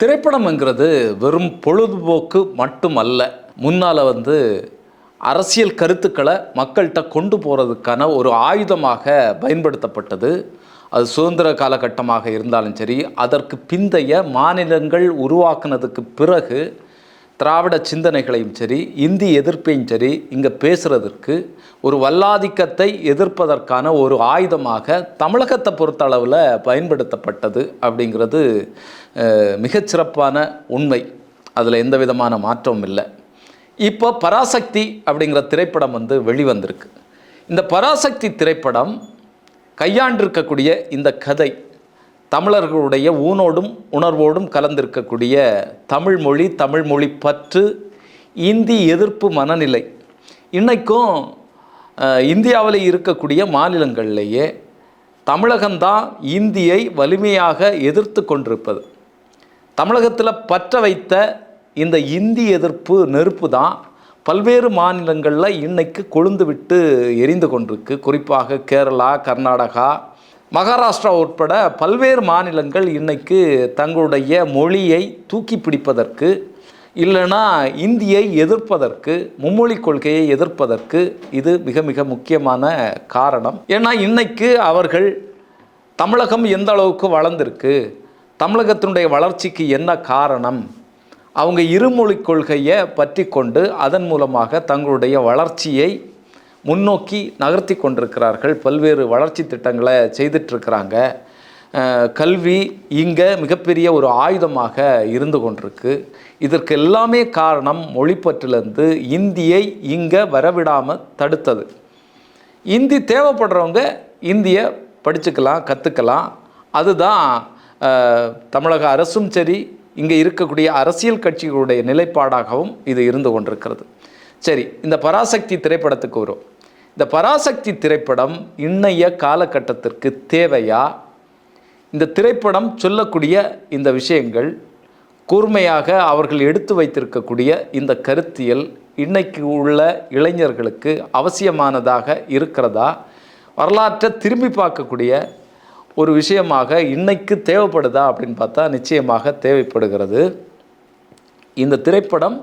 திரைப்படம்ங்கிறது வெறும் பொழுதுபோக்கு மட்டுமல்ல. முன்னால் வந்து அரசியல் கருத்துக்களை மக்கள்கிட்ட கொண்டு போகிறதுக்கான ஒரு ஆயுதமாக பயன்படுத்தப்பட்டது. அது சுதந்திர காலகட்டமாக இருந்தாலும் சரி அதற்கு பிந்தைய மாநிலங்கள் உருவாக்குனதுக்கு பிறகு திராவிட சிந்தனைகளையும் சரி இந்தி எதிர்ப்பையும் சரி இங்கே பேசுகிறதற்கு ஒரு வல்லாதிக்கத்தை எதிர்ப்பதற்கான ஒரு ஆயுதமாக தமிழகத்தை பொறுத்தளவில் பயன்படுத்தப்பட்டது அப்படிங்கிறது மிகச்சிறப்பான உண்மை. அதில் எந்த விதமான மாற்றமும் இல்லை. இப்போ பராசக்தி அப்படிங்கிற திரைப்படம் வந்து வெளிவந்திருக்கு. இந்த பராசக்தி திரைப்படம் கையாண்டிருக்கக்கூடிய இந்த கதை தமிழர்களுடைய ஊனோடும் உணர்வோடும் கலந்திருக்கக்கூடிய தமிழ்மொழி தமிழ்மொழி பற்று இந்தி எதிர்ப்பு மனநிலை. இன்றைக்கும் இந்தியாவில் இருக்கக்கூடிய மாநிலங்கள்லேயே தமிழகம்தான் இந்தியை வலிமையாக எதிர்த்து கொண்டிருப்பது. தமிழகத்தில் பற்ற வைத்த இந்த இந்தி எதிர்ப்பு நெருப்பு தான் பல்வேறு மாநிலங்களில் இன்றைக்கு கொழுந்து விட்டு எரிந்து கொண்டிருக்கு. குறிப்பாக கேரளா கர்நாடகா மகாராஷ்டிரா உட்பட பல்வேறு மாநிலங்கள் இன்றைக்கு தங்களுடைய மொழியை தூக்கி பிடிப்பதற்கு இல்லைன்னா இந்தியை எதிர்ப்பதற்கு மும்மொழி கொள்கையை எதிர்ப்பதற்கு இது மிக மிக முக்கியமான காரணம். ஏன்னா இன்றைக்கு அவர்கள் தமிழகம் எந்த அளவுக்கு வளர்ந்திருக்கு தமிழகத்தினுடைய வளர்ச்சிக்கு என்ன காரணம் அவங்க இருமொழி கொள்கையை பற்றி கொண்டு அதன் மூலமாக தங்களுடைய வளர்ச்சியை முன்னோக்கி நகர்த்தி கொண்டிருக்கிறார்கள். பல்வேறு வளர்ச்சி திட்டங்களை செய்துட்ருக்கிறாங்க கல்வி இங்கே மிகப்பெரிய ஒரு ஆயுதமாக இருந்து கொண்டிருக்கு. இதற்கு எல்லாமே காரணம் மொழிப்பற்றிலிருந்து இந்தியை இங்கே வரவிடாமல் தடுத்தது. இந்தி தேவைப்படுறவங்க இந்தியை படிச்சுக்கலாம் கற்றுக்கலாம் அதுதான் தமிழக அரசும் சரி இங்கே இருக்கக்கூடிய அரசியல் கட்சிகளுடைய நிலைப்பாடாகவும் இது இருந்து கொண்டிருக்கிறது. சரி இந்த பராசக்தி திரைப்படத்துக்கு வரும் இந்த பராசக்தி திரைப்படம் இன்னைய காலகட்டத்திற்கு தேவையா? இந்த திரைப்படம் சொல்லக்கூடிய இந்த விஷயங்கள் கூர்மையாக அவர்கள் எடுத்து வைத்திருக்கக்கூடிய இந்த கருத்தியல் இன்னைக்கு உள்ள இளைஞர்களுக்கு அவசியமானதாக இருக்கிறதா? வரலாற்றை திரும்பி பார்க்கக்கூடிய ஒரு விஷயமாக இன்னைக்கு தேவைப்படுதா அப்படின்னு பார்த்தா நிச்சயமாக தேவைப்படுகிறது. இந்த திரைப்படம்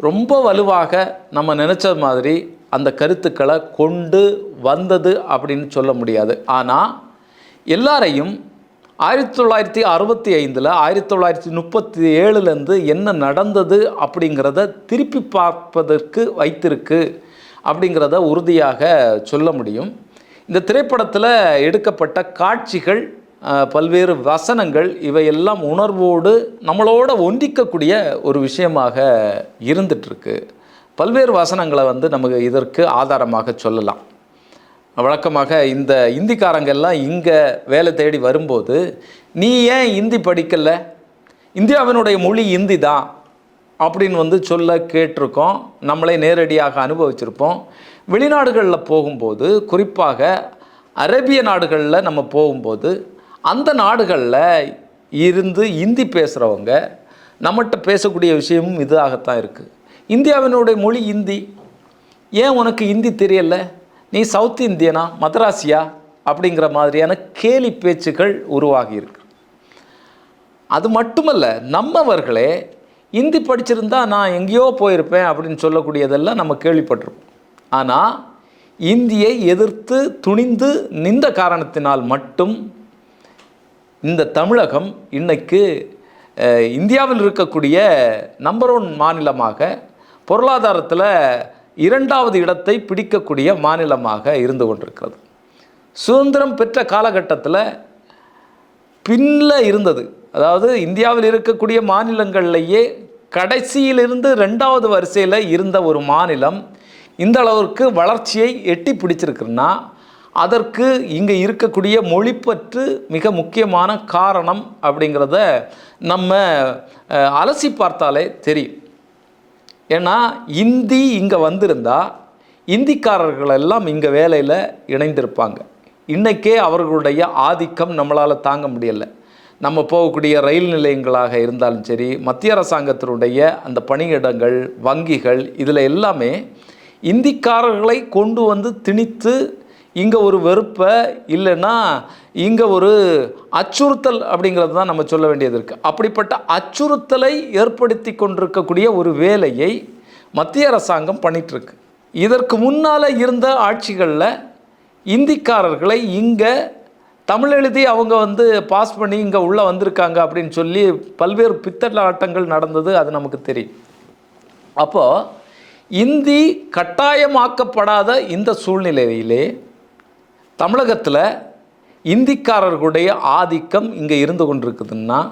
ரொம்ப வலுவாக நம்ம நினச்ச மாதிரி அந்த கருத்துக்களை கொண்டு வந்தது அப்படின்னு சொல்ல முடியாது. ஆனால் எல்லாரையும் ஆயிரத்தி தொள்ளாயிரத்தி அறுபத்தி ஐந்தில் ஆயிரத்தி தொள்ளாயிரத்தி முப்பத்தி ஏழுலேருந்து என்ன நடந்தது அப்படிங்கிறத திருப்பி பார்ப்பதற்கு வைத்திருக்கு அப்படிங்கிறத உறுதியாக சொல்ல முடியும். இந்த திரைப்படத்தில் எடுக்கப்பட்ட காட்சிகள் பல்வேறு வசனங்கள் இவையெல்லாம் உணர்வோடு நம்மளோட ஒன்றிக்கக்கூடிய ஒரு விஷயமாக இருந்துகிட்ருக்கு பல்வேறு வசனங்களை வந்து நமக்கு இதற்கு ஆதாரமாக சொல்லலாம். வழக்கமாக இந்த இந்திக்காரங்கெல்லாம் இங்கே வேலை தேடி வரும்போது நீ ஏன் இந்தி படிக்கலை? இந்தியாவினுடைய மொழி இந்தி தான். அப்படின்னு வந்து சொல்ல கேட்டிருக்கோம். நம்மளே நேரடியாக அனுபவிச்சிருப்போம். வெளிநாடுகளில் போகும்போது குறிப்பாக அரேபிய நாடுகளில் நம்ம போகும்போது அந்த நாடுகளில் இருந்து இந்தி பேசுகிறவங்க நம்மகிட்ட பேசக்கூடிய விஷயமும் இதாகத்தான் இருக்குது இந்தியாவினுடைய மொழி இந்தி. ஏன் உனக்கு இந்தி தெரியல? நீ சவுத் இந்தியனா? மதராசியா? அப்படிங்கிற மாதிரியான கேலி பேச்சுகள் உருவாகி இருக்கு. அது மட்டுமல்ல நம்மவர்களே இந்தி படிச்சிருந்தா நான் எங்கேயோ போயிருப்பேன் அப்படின்னு சொல்லக்கூடியதெல்லாம் நம்ம கேள்விப்பட்டிருப்போம். ஆனால் இந்தியை எதிர்த்து துணிந்து நின்ற காரணத்தினால் மட்டும் இந்த தமிழகம் இன்றைக்கு இந்தியாவில் இருக்கக்கூடிய நம்பர் ஒன் மாநிலமாக பொருளாதாரத்தில் இரண்டாவது இடத்தை பிடிக்கக்கூடிய மாநிலமாக இருந்து கொண்டிருக்கிறது. சுதந்திரம் பெற்ற காலகட்டத்தில் பின்னில் இருந்தது. அதாவது இந்தியாவில் இருக்கக்கூடிய மாநிலங்கள்லேயே கடைசியிலிருந்து ரெண்டாவது வரிசையில் இருந்த ஒரு மாநிலம் இந்த அளவிற்கு வளர்ச்சியை எட்டி பிடிச்சிருக்குன்னா அதற்கு இங்கே இருக்கக்கூடிய மொழிப்பற்று மிக முக்கியமான காரணம் அப்படிங்கிறத நம்ம அலசி பார்த்தாலே தெரியும். ஏன்னா இந்தி இங்கே வந்திருந்தா இந்திக்காரர்கள் எல்லாம் இங்கே வேலையில் இணைந்திருப்பாங்க. இன்றைக்கே அவர்களுடைய ஆதிக்கம் நம்மளால் தாங்க முடியலை. நம்ம போகக்கூடிய ரயில் நிலையங்களாக இருந்தாலும் சரி மத்திய அரசாங்கத்தினுடைய அந்த பணியிடங்கள் வங்கிகள் இதில் எல்லாமே இந்திக்காரர்களை கொண்டு வந்து திணித்து இங்கே ஒரு வெறுப்பை இல்லைன்னா இங்கே ஒரு அச்சுறுத்தல் அப்படிங்கிறது தான் நம்ம சொல்ல வேண்டியது இருக்குது அப்படிப்பட்ட அச்சுறுத்தலை ஏற்படுத்தி கொண்டிருக்கக்கூடிய ஒரு வேலையை மத்திய அரசாங்கம் பண்ணிகிட்ருக்கு இதற்கு முன்னால் இருந்த ஆட்சிகளில் இந்திக்காரர்களை இங்கே தமிழ் எழுதி அவங்க வந்து பாஸ் பண்ணி இங்கே உள்ளே வந்திருக்காங்க அப்படின்னு சொல்லி பல்வேறு பித்தலாட்டங்கள் நடந்தது அது நமக்கு தெரியும். அப்போது இந்தி கட்டாயமாக்கப்படாத இந்த சூழ்நிலையிலே தமிழகத்தில் இந்திக்காரர்களுடைய ஆதிக்கம் இங்கே இருந்து கொண்டிருக்குதுன்னா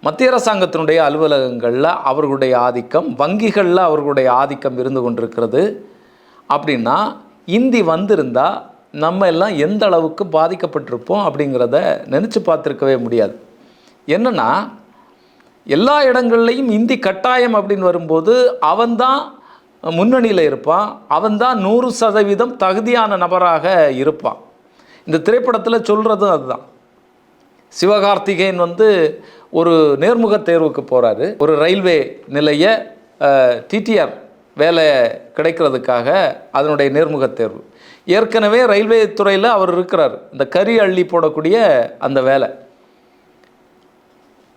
மத்திய அரசாங்கத்தினுடைய அலுவலகங்களில் அவர்களுடைய ஆதிக்கம் வங்கிகளில் அவர்களுடைய ஆதிக்கம் இருந்து கொண்டிருக்கிறது. அப்படின்னா இந்தி வந்திருந்தால் நம்ம எல்லாம் எந்த அளவுக்கு பாதிக்கப்பட்டிருப்போம் அப்படிங்கிறத நினச்சி பார்த்துருக்கவே முடியாது. என்னென்னா எல்லா இடங்கள்லையும் இந்தி கட்டாயம் அப்படின்னு வரும்போது அவன்தான் முன்னணியில் இருப்பான். அவன்தான் நூறு சதவீதம் தகுதியான நபராக இருப்பான். இந்த திரைப்படத்தில் சொல்கிறதும் அதுதான். சிவகார்த்திகேயன் வந்து ஒரு நேர்முக தேர்வுக்கு போகிறாரு ஒரு ரயில்வே நிலைய டிடிஆர் வேலை கிடைக்கிறதுக்காக அதனுடைய நேர்முக தேர்வு. ஏற்கனவே ரயில்வே துறையில் அவர் இருக்கிறார். இந்த கறி அள்ளி போடக்கூடிய அந்த வேலை.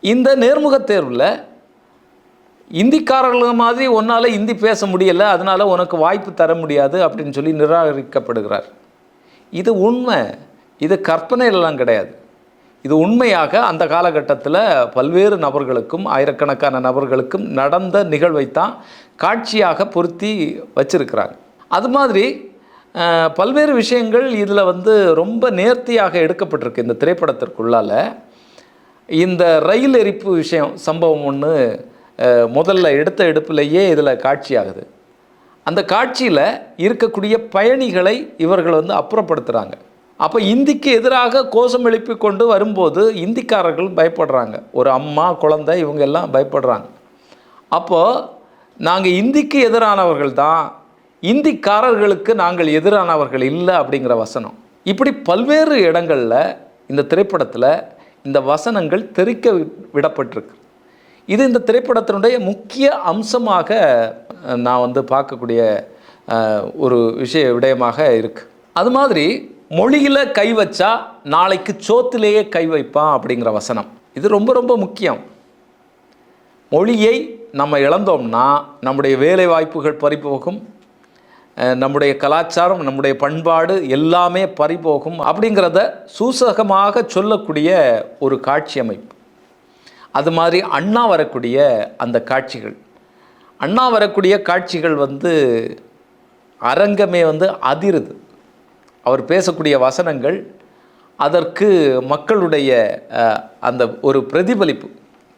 இந்த நேர்முக தேர்வில் இந்திக்காரர்கள் மாதிரி உன்னால் இந்தி பேச முடியலை அதனால் உனக்கு வாய்ப்பு தர முடியாது அப்படின்னு சொல்லி நிராகரிக்கப்படுகிறார். இது உண்மை. இது கற்பனையெல்லாம் கிடையாது. இது உண்மையாக அந்த காலகட்டத்தில் பல்வேறு நபர்களுக்கும் ஆயிரக்கணக்கான நபர்களுக்கும் நடந்த நிகழ்வைத்தான் காட்சியாக பொருத்தி வச்சிருக்கிறாங்க. அது மாதிரி பல்வேறு விஷயங்கள் இதில் வந்து ரொம்ப நேர்த்தியாக எடுக்கப்பட்டிருக்கு இந்த திரைப்படத்திற்குள்ளால். இந்த ரயில் எரிப்பு விஷயம் சம்பவம் ஒன்று முதல்ல எடுத்த எடுப்பிலேயே இதில் காட்சியாகுது. அந்த காட்சியில் இருக்கக்கூடிய பயணிகளை இவர்கள் வந்து அப்புறப்படுத்துகிறாங்க அப்போ இந்திக்கு எதிராக கோஷம் எழுப்பி கொண்டு வரும்போது இந்திக்காரர்கள் பயப்படுறாங்க. ஒரு அம்மா குழந்தை இவங்க எல்லாம் பயப்படுறாங்க. அப்போது நாங்கள் இந்திக்கு எதிரானவர்கள் தான் இந்திக்காரர்களுக்கு நாங்கள் எதிரானவர்கள் இல்லை அப்படிங்கிற வசனம். இப்படி பல்வேறு இடங்களில் இந்த திரைப்படத்தில் இந்த வசனங்கள் தெரிக்க வி- விடப்பட்டிருக்கு. இது இந்த திரைப்படத்தினுடைய முக்கிய அம்சமாக நான் வந்து பார்க்கக்கூடிய ஒரு விஷய விடயமாக இருக்கு. அது மாதிரி மொழியில் கை வச்சா நாளைக்கு சோத்திலேயே கை வைப்பான் அப்படிங்கிற வசனம். இது ரொம்ப ரொம்ப முக்கியம். மொழியை நம்ம இழந்தோம்னா நம்முடைய வேலை வாய்ப்புகள் பறிபோகும். நம்முடைய கலாச்சாரம் நம்முடைய பண்பாடு எல்லாமே பறிபோகும் அப்படிங்கிறத சூசகமாக சொல்லக்கூடிய ஒரு காட்சி அமைப்பு. அது மாதிரி அண்ணா வரக்கூடிய அந்த காட்சிகள். அண்ணா வரக்கூடிய காட்சிகள் வந்து அரங்கமே வந்து அதிருது. அவர் பேசக்கூடிய வசனங்கள் அதற்கு மக்களுடைய அந்த ஒரு பிரதிபலிப்பு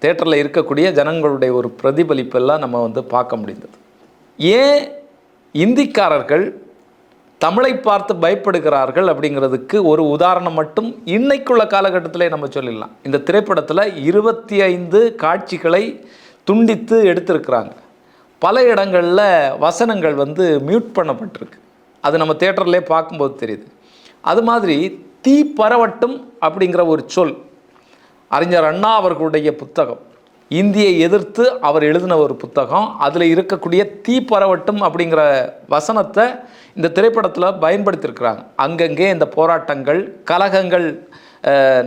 தேட்டரில் இருக்கக்கூடிய ஜனங்களுடைய ஒரு பிரதிபலிப்பெல்லாம் நம்ம வந்து பார்க்க முடிந்தது. ஏன் இந்திக்காரர்கள் தமிழை பார்த்து பயப்படுகிறார்கள் அப்படிங்கிறதுக்கு ஒரு உதாரணம் மட்டும் இன்னைக்குள்ள காலகட்டத்திலே நம்ம சொல்லிடலாம். இந்த திரைப்படத்தில் இருபத்தி ஐந்து காட்சிகளை துண்டித்து எடுத்திருக்கிறாங்க. பல இடங்களில் வசனங்கள் வந்து மியூட் பண்ணப்பட்டிருக்கு. அது நம்ம தேட்டர்லேயே பார்க்கும்போது தெரியுது. அது மாதிரி தீ பரவட்டும் அப்படிங்கிற ஒரு சொல் அறிஞர் அண்ணா அவர்களுடைய புத்தகம். இந்தியை எதிர்த்து அவர் எழுதின ஒரு புத்தகம். அதில் இருக்கக்கூடிய தீ பரவட்டும் அப்படிங்கிற வசனத்தை இந்த திரைப்படத்தில் பயன்படுத்தியிருக்கிறாங்க. அங்கங்கே இந்த போராட்டங்கள் கலகங்கள்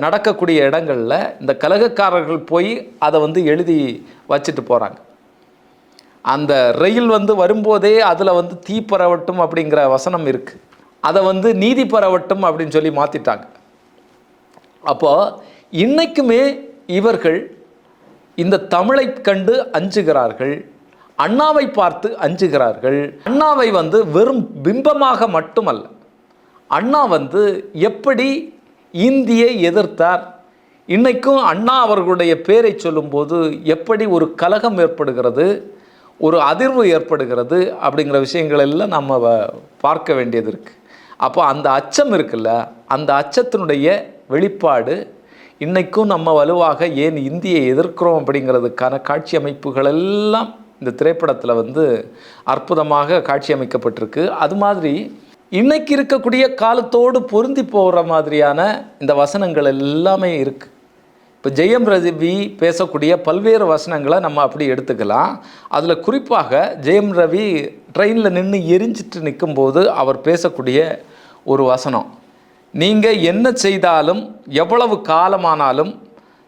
நடக்கக்கூடிய இடங்களில் இந்த கலகக்காரர்கள் போய் அதை வந்து எழுதி வச்சுட்டு போகிறாங்க அந்த ரயில் வந்து வரும்போதே அதில் வந்து தீ பரவட்டும் அப்படிங்கிற வசனம் இருக்குது அதை வந்து நீதி பரவட்டும் அப்படின்னு சொல்லி மாற்றிட்டாங்க அப்போது இன்றைக்குமே இவர்கள் இந்த தமிழை கண்டு அஞ்சுகிறார்கள் அண்ணாவை பார்த்து அஞ்சுகிறார்கள். அண்ணாவை வந்து வெறும் பிம்பமாக மட்டுமல்ல அண்ணா வந்து எப்படி இந்தியை எதிர்த்தார் இன்றைக்கும் அண்ணா அவர்களுடைய பேரை சொல்லும்போது எப்படி ஒரு கலகம் ஏற்படுகிறது ஒரு அதிர்வு ஏற்படுகிறது அப்படிங்கிற விஷயங்கள் எல்லாம் நம்ம பார்க்க வேண்டியது இருக்குது அப்போ அந்த அச்சம் இருக்குல்ல அந்த அச்சத்தினுடைய வெளிப்பாடு இன்றைக்கும் நம்ம வலுவாக ஏன் இந்தியை எதிர்க்கிறோம் அப்படிங்கிறதுக்கான காட்சி அமைப்புகள் எல்லாம் இந்த திரைப்படத்தில் வந்து அற்புதமாக காட்சி அமைக்கப்பட்டிருக்கு அது மாதிரி இன்னைக்கு இருக்கக்கூடிய காலத்தோடு பொருந்தி போகிற மாதிரியான இந்த வசனங்கள் எல்லாமே இருக்குது இப்போ ஜெயம் ரவி பேசக்கூடிய பல்வேறு வசனங்களை நம்ம அப்படி எடுத்துக்கலாம். அதில் குறிப்பாக ஜெயம் ரவி ட்ரெயினில் நின்று எரிஞ்சிட்டு நிற்கும்போது அவர் பேசக்கூடிய ஒரு வசனம். நீங்கள் என்ன செய்தாலும் எவ்வளவு காலமானாலும்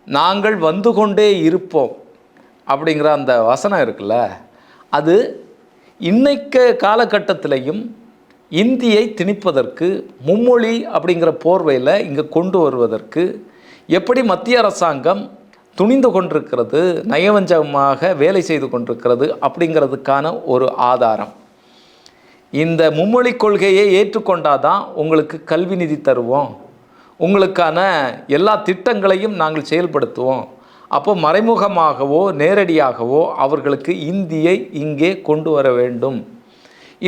நாங்கள் வந்து கொண்டே இருப்போம் அப்படிங்கிற அந்த வசனம் இருக்குல்ல? அது இன்னைக்கு காலகட்டத்திலையும் இந்தியை திணிப்பதற்கு மும்மொழி அப்படிங்கிற போர்வையில் இங்கே கொண்டு வருவதற்கு எப்படி மத்திய அரசாங்கம் துணிந்து கொண்டிருக்கிறது நயவஞ்சகமாக வேலை செய்து கொண்டிருக்கிறது அப்படிங்கிறதுக்கான ஒரு ஆதாரம். இந்த மும்மொழி கொள்கையை ஏற்றுக்கொண்டாதான் உங்களுக்கு கல்வி நிதி தருவோம். உங்களுக்கான எல்லா திட்டங்களையும் நாங்கள் செயல்படுத்துவோம். அப்போ மறைமுகமாகவோ நேரடியாகவோ அவர்களுக்கு இந்தியை இங்கே கொண்டு வர வேண்டும்.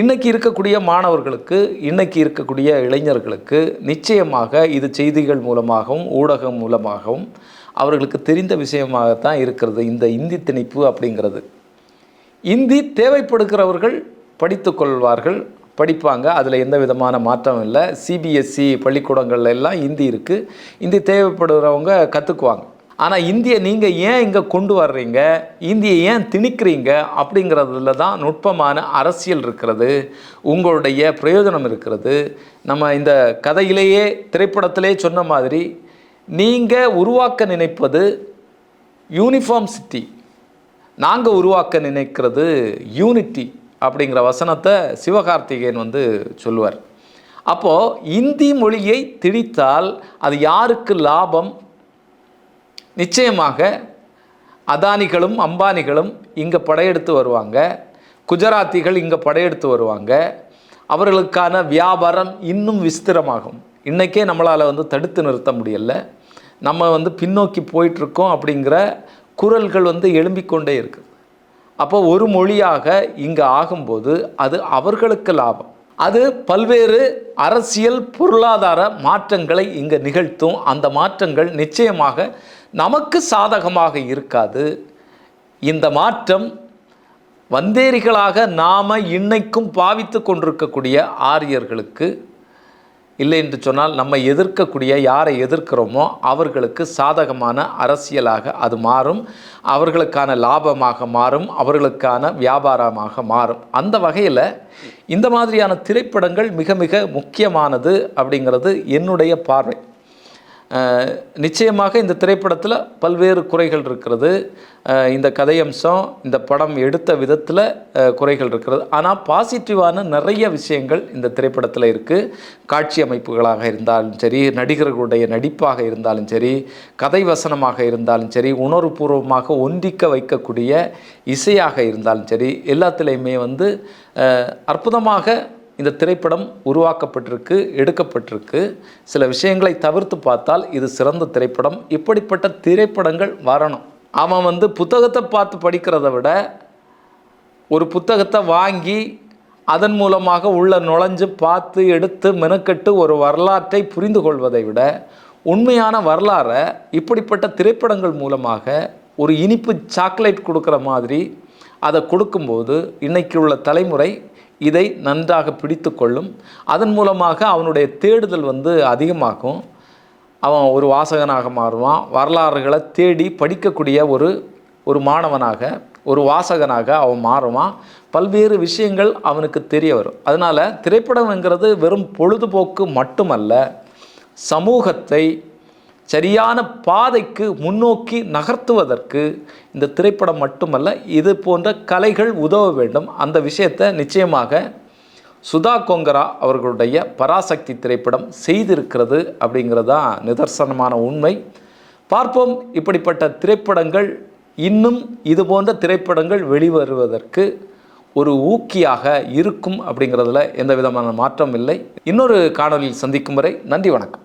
இன்றைக்கி இருக்கக்கூடிய மாணவர்களுக்கு இன்றைக்கி இருக்கக்கூடிய இளைஞர்களுக்கு நிச்சயமாக இது செய்திகள் மூலமாகவும் ஊடகம் மூலமாகவும் அவர்களுக்கு தெரிந்த விஷயமாகத்தான் இருக்கிறது இந்த இந்தி திணிப்பு அப்படிங்கிறது. இந்தி தேவைப்படுகிறவர்கள் படித்து கொள்வார்கள் படிப்பாங்க. அதில் எந்த விதமான மாற்றம் இல்லை. சிபிஎஸ்சி பள்ளிக்கூடங்கள்ல எல்லாம் இந்தி இருக்குது இந்தி தேவைப்படுகிறவங்க கற்றுக்குவாங்க ஆனால் இந்தியை நீங்கள் ஏன் இங்கே கொண்டு வர்றீங்க? இந்தியை ஏன் திணிக்கிறீங்க? அப்படிங்கிறதுல தான் நுட்பமான அரசியல் இருக்கிறது. உங்களுடைய பிரயோஜனம் இருக்கிறது. நம்ம இந்த கதையிலேயே திரைப்படத்திலே சொன்ன மாதிரி நீங்கள் உருவாக்க நினைப்பது யூனிஃபார்ம் சிட்டி. நாங்கள் உருவாக்க நினைக்கிறது யூனிட்டி. அப்படிங்கிற வசனத்தை சிவகார்த்திகேயன் வந்து சொல்லுவார். அப்போது இந்தி மொழியை திணித்தால் அது யாருக்கு லாபம்? நிச்சயமாக அதானிகளும் அம்பானிகளும் இங்கே படையெடுத்து வருவாங்க. குஜராத்திகள் இங்கே படையெடுத்து வருவாங்க. அவர்களுக்கான வியாபாரம் இன்னும் விஸ்திரமாகும். இன்றைக்கே நம்மளால் வந்து தடுத்து நிறுத்த முடியல. நம்ம வந்து பின்னோக்கி போயிட்டுருக்கோம் அப்படிங்கிற குரல்கள் வந்து எழும்பிக்கொண்டே இருக்குது அப்போ ஒரு மொழியாக இங்கே ஆகும்போது அது அவர்களுக்கு லாபம். அது பல்வேறு அரசியல் பொருளாதார மாற்றங்களை இங்கே நிகழ்த்தும். அந்த மாற்றங்கள் நிச்சயமாக நமக்கு சாதகமாக இருக்காது. இந்த மாற்றம் வந்தேரிகளாக நாம் இன்னைக்கும் பாவித்து கொண்டிருக்கக்கூடிய ஆரியர்களுக்கு இல்லை என்று சொன்னால் நம்ம எதிர்க்கக்கூடிய யாரை எதிர்க்கிறோமோ அவர்களுக்கு சாதகமான அரசியலாக அது மாறும். அவர்களுக்கான லாபமாக மாறும். அவர்களுக்கான வியாபாரமாக மாறும். அந்த வகையில் இந்த மாதிரியான திரைப்படங்கள் மிக மிக முக்கியமானது அப்படிங்கிறது என்னுடைய பார்வை. நிச்சயமாக இந்த திரைப்படத்தில் பல்வேறு குறைகள் இருக்கிறது. இந்த கதையம்சம் இந்த படம் எடுத்த விதத்தில் குறைகள் இருக்கிறது. ஆனால் பாசிட்டிவான நிறைய விஷயங்கள் இந்த திரைப்படத்தில் இருக்குது காட்சி அமைப்புகளாக இருந்தாலும் சரி நடிகர்களுடைய நடிப்பாக இருந்தாலும் சரி கதை வசனமாக இருந்தாலும் சரி உணர்வுபூர்வமாக ஒன்றிக்க வைக்கக்கூடிய இசையாக இருந்தாலும் சரி எல்லாத்துலேயுமே வந்து அற்புதமாக இந்த திரைப்படம் உருவாக்கப்பட்டிருக்கு எடுக்கப்பட்டிருக்கு. சில விஷயங்களை தவிர்த்து பார்த்தால் இது சிறந்த திரைப்படம். இப்படிப்பட்ட திரைப்படங்கள் வரணும். அவன் வந்து புத்தகத்தை பார்த்து படிக்கிறத விட ஒரு புத்தகத்தை வாங்கி அதன் மூலமாக உள்ள நுழைஞ்சு பார்த்து எடுத்து மெனக்கெட்டு ஒரு வரலாற்றை புரிந்து கொள்வதை விட உண்மையான வரலாறை இப்படிப்பட்ட திரைப்படங்கள் மூலமாக ஒரு இனிப்பு சாக்லேட் கொடுக்குற மாதிரி அதை கொடுக்கும்போது இன்றைக்கி உள்ள தலைமுறை இதை நன்றாக பிடித்து கொள்ளும் அதன் மூலமாக அவனுடைய தேடுதல் வந்து அதிகமாகும். அவன் ஒரு வாசகனாக மாறுவான். வரலாறுகளை தேடி படிக்கக்கூடிய ஒரு ஒரு மாணவனாக ஒரு வாசகனாக அவன் மாறுவான். பல்வேறு விஷயங்கள் அவனுக்கு தெரிய வரும். அதனால் திரைப்படம்ங்கிறது வெறும் பொழுதுபோக்கு மட்டுமல்ல சமூகத்தை சரியான பாதைக்கு முன்னோக்கி நகர்த்துவதற்கு இந்த திரைப்படம் மட்டுமல்ல இது போன்ற கலைகள் உதவ வேண்டும். அந்த விஷயத்தை நிச்சயமாக சுதா கொங்கரா அவர்களுடைய பராசக்தி திரைப்படம் செய்திருக்கிறது அப்படிங்கிறது தான் நிதர்சனமான உண்மை. பார்ப்போம் இப்படிப்பட்ட திரைப்படங்கள் இன்னும் இது போன்ற திரைப்படங்கள் வெளிவருவதற்கு ஒரு ஊக்கியாக இருக்கும் அப்படிங்கிறதுல எந்த விதமான மாற்றம் இல்லை இன்னொரு காணொலியில் சந்திக்கும் வரை நன்றி வணக்கம்.